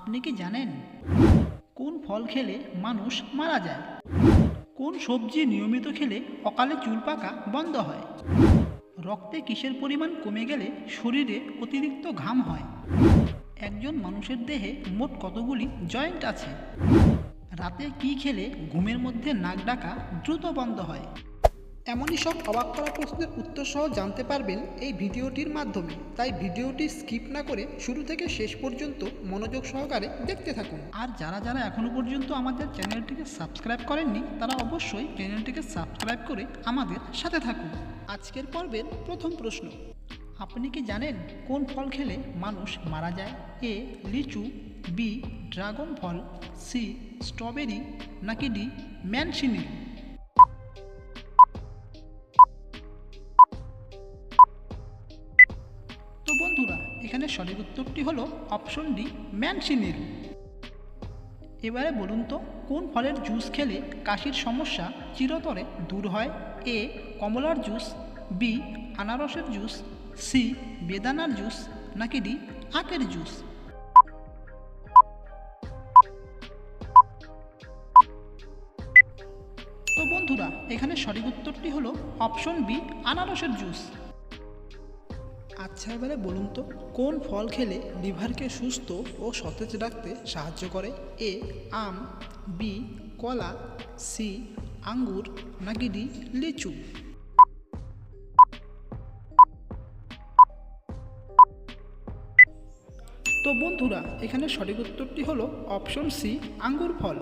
আপনি কি জানেন? কোন ফল খেলে মানুষ মারা যায়? কোন সবজি নিয়মিত খেলে অকালে চুল পাকা বন্ধ হয়? রক্তে কিসের পরিমাণ কমে গেলে শরীরে অতিরিক্ত ঘাম হয়? একজন মানুষের দেহে মোট কতগুলি জয়েন্ট আছে? রাতে কি খেলে ঘুমের মধ্যে নাক ডাকা দ্রুত বন্ধ হয়? এমনই সব অবাক করা প্রশ্নের উত্তর সহ জানতে পারবেন এই ভিডিওটির মাধ্যমে। তাই ভিডিওটি স্কিপ না করে শুরু থেকে শেষ পর্যন্ত মনোযোগ সহকারে দেখতে থাকুন। আর যারা যারা এখনও পর্যন্ত আমাদের চ্যানেলটিকে সাবস্ক্রাইব করেননি, তারা অবশ্যই চ্যানেলটিকে সাবস্ক্রাইব করে আমাদের সাথে থাকুন। আজকের পর্বের প্রথম প্রশ্ন। আপনি কি জানেন কোন ফল খেলে মানুষ মারা যায়? এ, লিচু, বি, ড্রাগন ফল, সি, স্ট্রবেরি, নাকি ডি ম্যানসিনিল সঠিক উত্তরটি হলো অপশন ডি ম্যানসিনিল। এবারে বলুন তো, কোন ফলের জুস খেলে কাশির সমস্যা চিরতরে দূর হয়? এ, কমলার জুস, বি, আনারসের জুস, সি, বেদানার জুস, নাকি ডি, আখের জুস? তো বন্ধুরা, এখানে সঠিক উত্তরটি হলো অপশন বি, আনারসের জুস। আচ্ছা এবারে বলুন তো, কোন ফল খেলে লিভারকে সুস্থ ও সতেজ রাখতে সাহায্য করে? এ, আম, বি, কলা, সি, আঙ্গুর, নাকি ডি, লিচু? তো বন্ধুরা, এখানে সঠিক উত্তরটি হলো অপশন সি, আঙ্গুর ফল।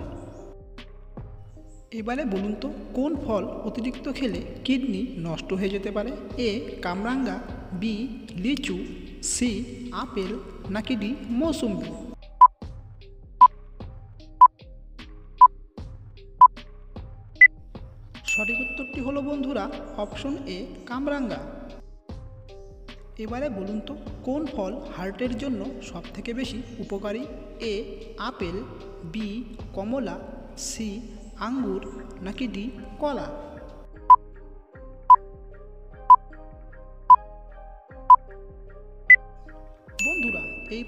এবারে বলুন তো, কোন ফল অতিরিক্ত খেলে কিডনি নষ্ট হয়ে যেতে পারে? এ, কামরাঙ্গা বি, লিচু, সি, আপেল নাকি ডি, মৌসুম্বি? সঠিক উত্তরটি হলো বন্ধুরা, অপশন এ, কামরাঙ্গা। এবারে বলুন তো, কোন ফল হার্টের জন্য সবথেকে বেশি উপকারী? এ, আপেল, বি, কমলা, সি, আঙ্গুর নাকি ডি, কলা?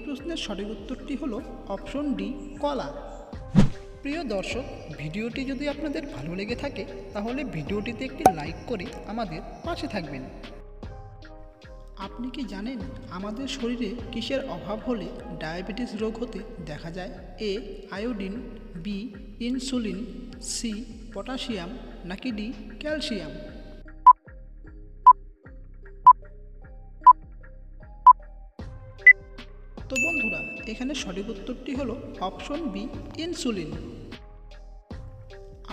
প্রশ্নের সঠিক উত্তরটি হলো অপশন ডি কলা প্রিয় দর্শক, ভিডিওটি যদি আপনাদের ভালো লেগে থাকে, তাহলে ভিডিওটিতে একটি লাইক করে আমাদের পাশে থাকবেন। আপনি কি জানেন আমাদের শরীরে কিসের অভাব হলে ডায়াবেটিস রোগ হতে দেখা যায়? A, iodine, B, insulin, C, potassium, নাকি ডি, ক্যালসিয়াম? তো বন্ধুরা এখানে সঠিক উত্তরটি হলো অপশন বি, ইনসুলিন।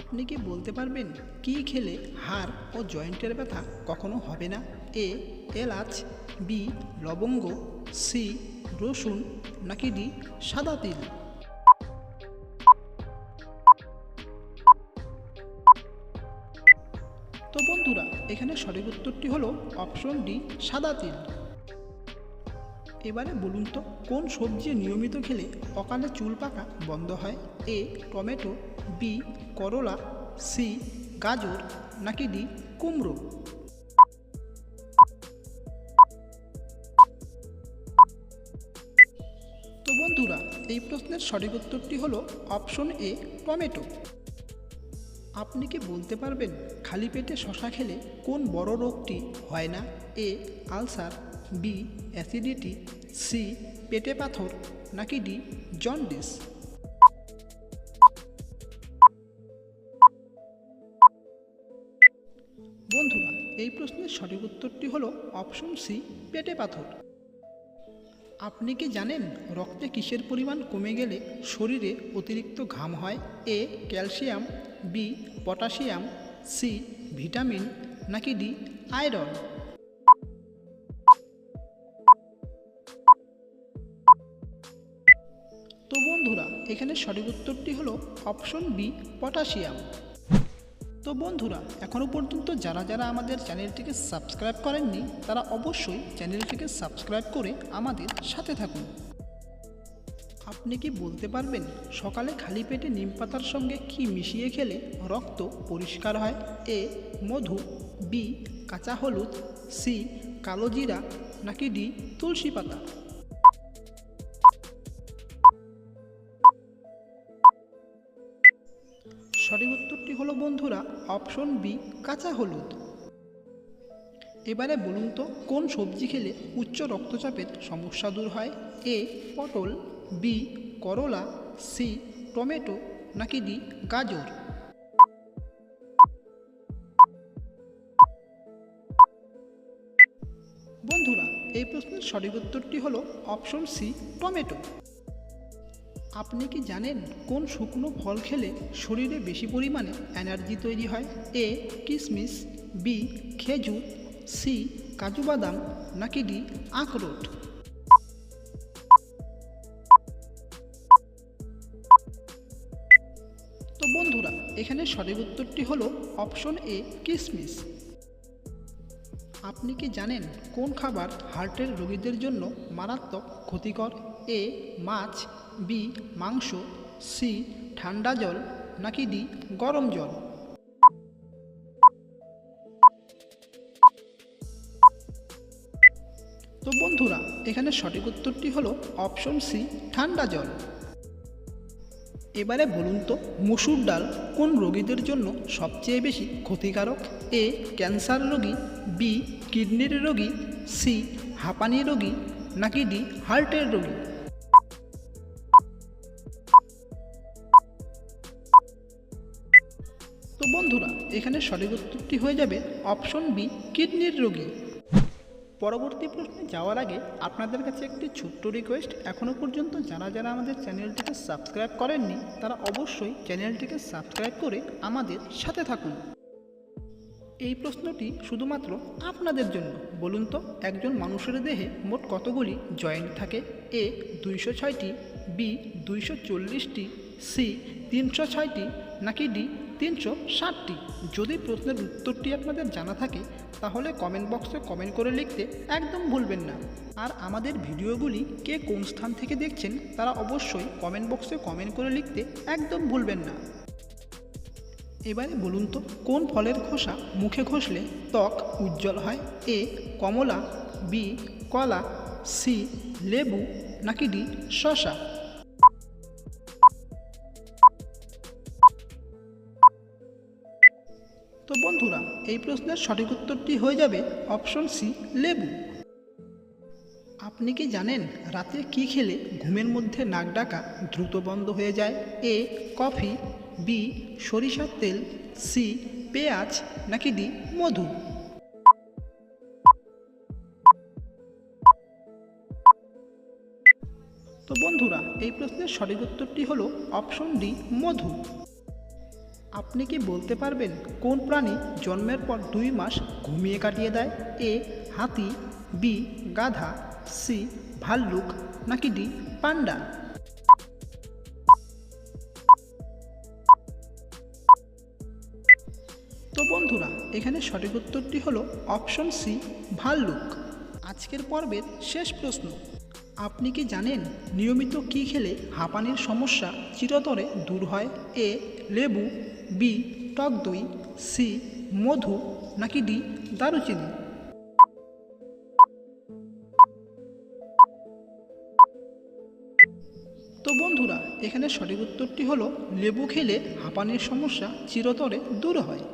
আপনি কি বলতে পারবেন কি খেলে হাড় ও জয়েন্টের ব্যথা কখনো হবে না? এ, এলাচ, বি, লবঙ্গ, সি, রসুন, নাকি ডি, সাদা তিল? তো বন্ধুরা, এখানে সঠিক উত্তরটি হলো অপশন ডি, সাদা তিল। এবারে বলুন তো, কোন সবজি নিয়মিত খেলে অকালে চুল পাকা বন্ধ হয়? এ, টমেটো, বি, করলা, সি, গাজর, নাকি ডি, কুমড়ো? তো বন্ধুরা, এই প্রশ্নের সঠিক উত্তরটি হলো অপশন এ, টমেটো। আপনি কি বলতে পারবেন, খালি পেটে শশা খেলে কোন বড় রোগটি হয় না? A, ulcer B acidity C পেটে পাথর, নাকি ডি জন্ডিস বন্ধুরা, এই প্রশ্নের সঠিক উত্তরটি হলো অপশন সি পেটে পাথর। আপনি কি জানেন রক্তে কিসের পরিমাণ কমে গেলে শরীরে অতিরিক্ত ঘাম হয়? A calcium B potassium C vitamin, নাকি ডি আয়রন? বন্ধুরা, এখানে সঠিক উত্তরটি হলো অপশন বি পটাশিয়াম তো বন্ধুরা এখনও পর্যন্ত যারা যারা আমাদের চ্যানেলটিকে সাবস্ক্রাইব করেননি, তারা অবশ্যই চ্যানেলটিকে সাবস্ক্রাইব করে আমাদের সাথে থাকুন। আপনি কি বলতে পারবেন, সকালে খালি পেটে নিম পাতার সঙ্গে কি মিশিয়ে খেলে রক্ত পরিষ্কার হয়? এ, মধু, বি, কাঁচা হলুদ, সি, কালো জিরা, নাকি ডি, তুলসী পাতা? সঠিক উত্তরটি হলো, বন্ধুরা, অপশন বি, কাঁচা হলুদ। এবারে বলুন তো, কোন সবজি খেলে উচ্চ রক্তচাপের সমস্যা দূর হয়? এ, পটল, বি, করলা, সি, টমেটো, নাকি ডি, গাজর? বন্ধুরা, এই প্রশ্নের সঠিক উত্তরটি হলো, অপশন সি, টমেটো। আপনি কি জানেন কোন শুকনো ফল খেলে শরীরে বেশি পরিমাণে এনার্জি তৈরি হয়? এ কিশমিশ বি, খেজুর, সি, কাজু বাদাম, নাকি ডি, আখরোট? তো বন্ধুরা, এখানে সঠিক উত্তরটি হলো অপশন এ কিশমিশ আপনি কি জানেন কোন খাবার হার্টের রোগীদের জন্য মারাত্মক ক্ষতিকর? এ, মাছ বি, মাংস, সি, ঠান্ডা জল, নাকি ডি, গরম জল? তো বন্ধুরা, এখানে সঠিক উত্তরটি হলো অপশন সি, ঠান্ডা জল। এবারে বলুন তো, মুসুর ডাল কোন রোগীদের জন্য সবচেয়ে বেশি ক্ষতিকারক? এ, ক্যান্সার রোগী, বি, কিডনির রোগী, সি, হাঁপানি রোগী, নাকি ডি, হার্টের রোগী? বন্ধুরা, এখানে সঠিক উত্তরটি হয়ে যাবে অপশন বি, কিডনির রোগী। পরবর্তী প্রশ্নে যাওয়ার আগে আপনাদের কাছে একটি ছোট্ট রিকোয়েস্ট এখনও পর্যন্ত যারা যারা আমাদের চ্যানেলটিকে সাবস্ক্রাইব করেননি, তারা অবশ্যই চ্যানেলটিকে সাবস্ক্রাইব করে আমাদের সাথে থাকুন। এই প্রশ্নটি শুধুমাত্র আপনাদের জন্য। বলুন তো, একজন মানুষের দেহে মোট কতগুলি জয়েন্ট থাকে? এ, দুইশো ছয়টি, বি, দুইশো চল্লিশটি, সি, তিনশো ছয়টি, নাকি ডি তিনশো ষাটটি। যদি প্রশ্নের উত্তরটি আপনাদের জানা থাকে, তাহলে কমেন্ট বক্সে কমেন্ট করে লিখতে একদম ভুলবেন না। আর আমাদের ভিডিওগুলি কে কোন স্থান থেকে দেখছেন, তারা অবশ্যই কমেন্ট বক্সে কমেন্ট করে লিখতে একদম ভুলবেন না। এবারে বলুন তো, কোন ফলের খোসা মুখে ঘষলে ত্বক উজ্জ্বল হয়? এ, কমলা, বি, কলা, সি, লেবু, নাকি ডি শশা তো বন্ধুরা, এই প্রশ্নের সঠিক উত্তরটি হয়ে যাবে অপশন সি, লেবু। আপনি কি জানেন রাতে কি খেলে ঘুমের মধ্যে নাক ডাকা দ্রুত বন্ধ হয়ে যায়? এ, কফি, বি, সরিষার তেল, সি, পেঁয়াজ, নাকি ডি, মধু? তো বন্ধুরা, এই প্রশ্নের সঠিক উত্তরটি হলো অপশন ডি, মধু। আপনি কি বলতে পারবেন কোন প্রাণী জন্মের পর দুই মাস ঘুমিয়ে কাটিয়ে দেয়? এ, হাতি, বি, গাধা, সি, ভাল্লুক, নাকি ডি, পান্ডা? তো বন্ধুরা, এখানে সঠিক উত্তরটি হলো অপশন সি, ভাল্লুক। আজকের পর্বের শেষ প্রশ্ন। আপনি কি জানেন নিয়মিত কি খেলে হাঁপানির সমস্যা চিরতরে দূর হয়? এ, লেবু বি টক দই সি মধু, নাকি ডি দারুচিনি? তো বন্ধুরা, এখানে সঠিক উত্তরটি হলো, লেবু খেলে হাঁপানির সমস্যা চিরতরে দূর হয়।